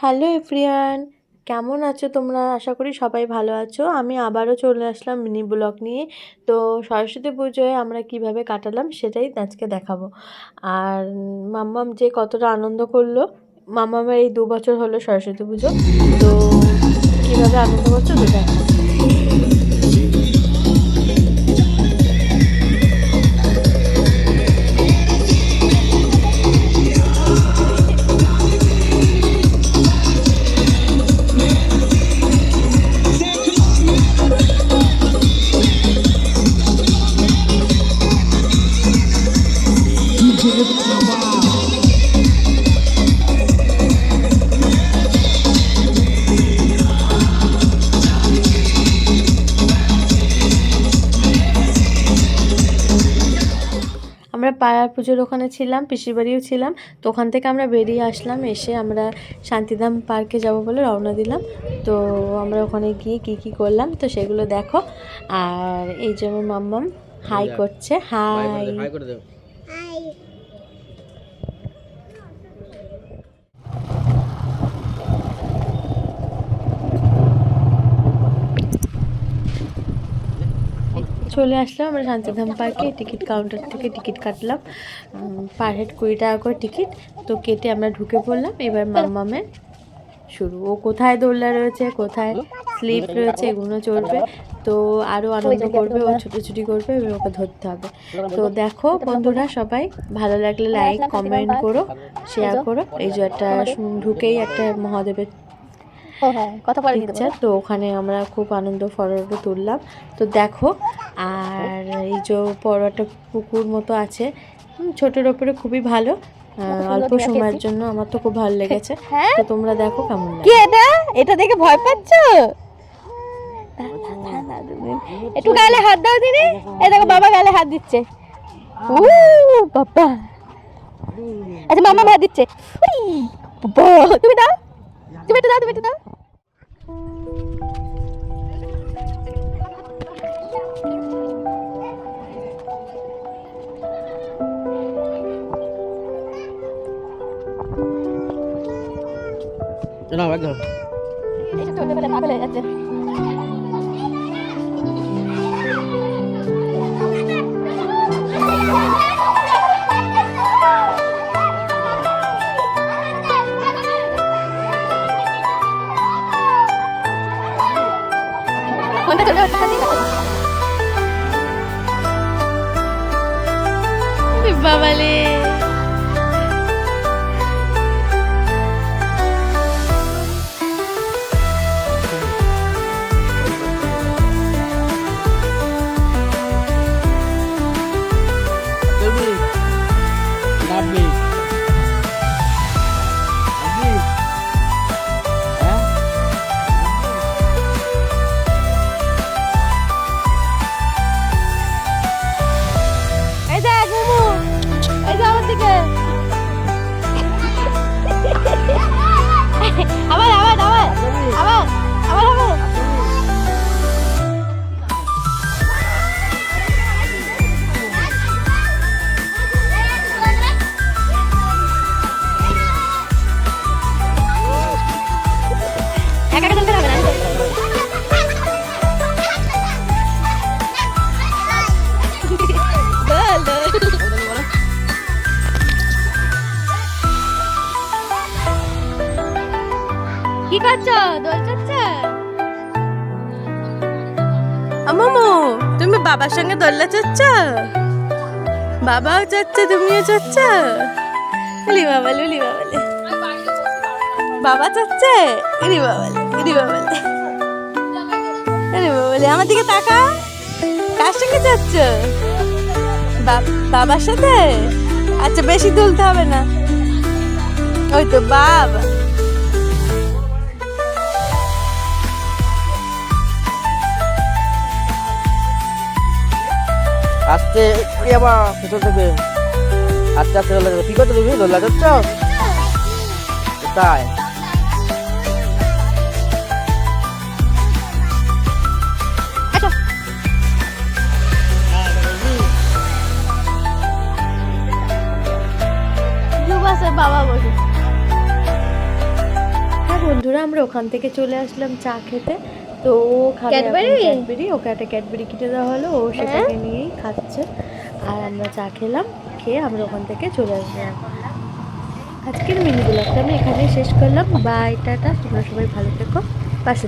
Hello এফরিয়ান কেমন আছো তোমরা? আশা করি সবাই ভালো আছো। আমি আবারও চলে আসলাম মিনি ব্লগ নিয়ে। তো সরস্বতী পুজোয় আমরা কীভাবে কাটালাম সেটাই আজকে দেখাবো। আর মাম্মাম যে কতটা আনন্দ করল, মাম্মামের এই দু বছর হলো সরস্বতী পুজো। তো কীভাবে আনন্দ করছ তো দেখো আমরা পাড়ার পুজোর ওখানে ছিলাম পিসির বাড়িও ছিলাম তো ওখান থেকে আমরা বেরিয়ে আসলাম এসে আমরা শান্তিধাম পার্কে যাব বলে রওনা দিলাম। তো আমরা ওখানে গিয়ে কি কি করলাম তো সেগুলো দেখো। আর এই যে আমার মাম্মাম হাই করছে হাই চলে আসলাম, আমরা শান্তিধাম পার্কে টিকিট কাউন্টার থেকে টিকিট কাটলাম। পার হেড কুড়ি টাকা করে টিকিট। তো কেটে আমরা ঢুকে পড়লাম। এবার মাম্মামের শুরু। ও কোথায় দোলনা রয়েছে, কোথায় স্লিপ রয়েছে, এগুলো চলবে। তো আরও আনন্দ করবে, ও ছুটোছুটি করবে, এবার ওকে ধরতে হবে। তো দেখো বন্ধুরা সবাই, ভালো লাগলে লাইক কমেন্ট করো শেয়ার করো। এই যে একটা ঢুকেই একটা মহাদেবের কথা পরে দিতে পিকচার তো ওখানে আমরা খুব আনন্দ ফটো তুললাম। তো দেখো আর এই যে বড় একটা পুকুর মতো আছে ছোটোর ওপরে খুবই ভালো। অল্প সময়ের জন্য আমার তো খুব ভালো লেগেছে। হ্যাঁ? তো তোমরা দেখো কেমন কি লাগে। এটা? এটা দেখে ভয় পাচ্ছ? একটু গালে হাত দাও দিদি। এই দেখো বাবা গালে হাত দিচ্ছে। উ বাবা। আচ্ছা মামা হাত দিচ্ছে। তুমি দাও। তুমি একটু দাও তুমি একটু দাও। না একদম এই যে চলে ফেলে পা ফেলে যাচ্ছে ফোনটা চলে ওঠা বাবালে কি করছ? দোল চড়ছে? মামু, তুমি বাবার সঙ্গে দোল্লা চাচ্ছ বাবাও চাচ্ছে তুমিও চাচ্ছ লিলি বাবা লিলি বাবালে। বাবা চাচ্ছে ইরি বাবালে ইরি বাবালে। ইরি বাবালে, আমার দিকে তাকা কার সঙ্গে বাব- বাবার সাথে? আচ্ছা বেশি তুলতে হবে না। ওই তো বাবা। আস্তে এই আবার ভেতর থেকে। আস্তে আস্তে চলে যাবে কি করছ তুমি? দোল্লা যাচ্ছ কোথায়? আচ্ছা। বাবা বসে। বন্ধুরা আমরা ওখান থেকে চলে আসলাম চা খেতে। তো ও ক্যাডবেরি? ক্যাডবেরি ওকে একটা ক্যাডবেরি কিনে দেওয়া হলো ও সেটাকে নিয়েই খাচ্ছে। আর আমরা চা খেলাম খেয়ে আমরা ওখান থেকে চলে আসলাম আজকের মিনি ব্লগটা আমি এখানে শেষ করলাম। বাই টাটা তোমরা সবাই ভালো থেকো। পাশে